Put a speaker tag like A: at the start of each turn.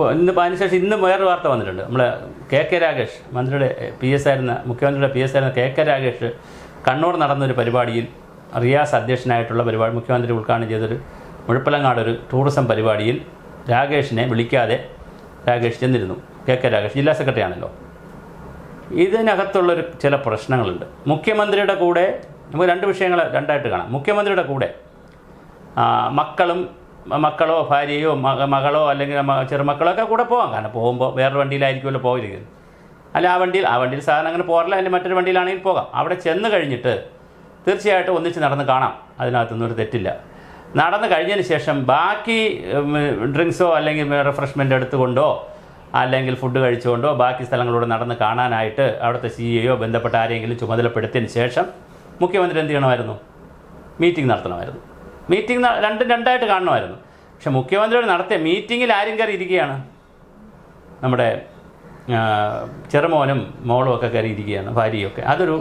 A: ഇപ്പോൾ ഇന്ന് അതിനുശേഷം ഇന്ന് വേറൊരു വാർത്ത വന്നിട്ടുണ്ട്. നമ്മളെ കെ കെ രാഗേഷ് മന്ത്രിയുടെ പി എസ് ആയിരുന്ന മുഖ്യമന്ത്രിയുടെ പി എസ് ആയിരുന്ന കെ കെ രാഗേഷ് കണ്ണൂർ നടന്നൊരു പരിപാടിയിൽ റിയാസ് അധ്യക്ഷനായിട്ടുള്ള പരിപാടി മുഖ്യമന്ത്രി ഉദ്ഘാടനം ചെയ്തൊരു മുഴപ്പിലങ്ങാട് ഒരു ടൂറിസം പരിപാടിയിൽ രാഗേഷിനെ വിളിക്കാതെ രാഗേഷ് ചെന്നിരുന്നു. കെ കെ രാഗേഷ് ജില്ലാ സെക്രട്ടറി ആണല്ലോ. ഇതിനകത്തുള്ളൊരു ചില പ്രശ്നങ്ങളുണ്ട്. മുഖ്യമന്ത്രിയുടെ കൂടെ നമുക്ക് രണ്ട് വിഷയങ്ങൾ രണ്ടായിട്ട് കാണാം. മുഖ്യമന്ത്രിയുടെ കൂടെ മക്കളും മക്കളോ ഭാര്യയോ മക മകളോ അല്ലെങ്കിൽ ചെറുമക്കളോ ഒക്കെ കൂടെ പോകാം കാരണം പോകുമ്പോൾ വേറൊരു വണ്ടിയിലായിരിക്കുമല്ലോ പോയിരിക്കുന്നത് അല്ല ആ വണ്ടിയിൽ ആ വണ്ടിയിൽ സാധനം അങ്ങനെ പോരല്ല അതിന്റെ മറ്റൊരു വണ്ടിയിലാണെങ്കിൽ പോകാം. അവിടെ ചെന്ന് കഴിഞ്ഞിട്ട് തീർച്ചയായിട്ടും ഒന്നിച്ച് നടന്ന് കാണാം. അതിനകത്തൊന്നും ഒരു തെറ്റില്ല. നടന്നു കഴിഞ്ഞതിന് ശേഷം ബാക്കി ഡ്രിങ്ക്സോ അല്ലെങ്കിൽ റിഫ്രഷ്മെന്റ് എടുത്തുകൊണ്ടോ അല്ലെങ്കിൽ ഫുഡ് കഴിച്ചുകൊണ്ടോ ബാക്കി സ്ഥലങ്ങളിലൂടെ നടന്ന് കാണാനായിട്ട് അവിടുത്തെ സി എയോ ബന്ധപ്പെട്ട ആരെങ്കിലും ചുമതലപ്പെടുത്തിയതിന് ശേഷം മുഖ്യമന്ത്രി എന്ത് ചെയ്യണമായിരുന്നു? മീറ്റിംഗ് നടത്തണമായിരുന്നു. മീറ്റിംഗ് രണ്ടും രണ്ടായിട്ട് കാണണമായിരുന്നു. പക്ഷെ മുഖ്യമന്ത്രിയോട് നടത്തിയ മീറ്റിങ്ങിൽ ആരും കയറി ഇരിക്കുകയാണ് നമ്മുടെ ചെറുമോനും മോളും ഒക്കെ കയറി ഇരിക്കുകയാണ് ഭാര്യയൊക്കെ അതൊരു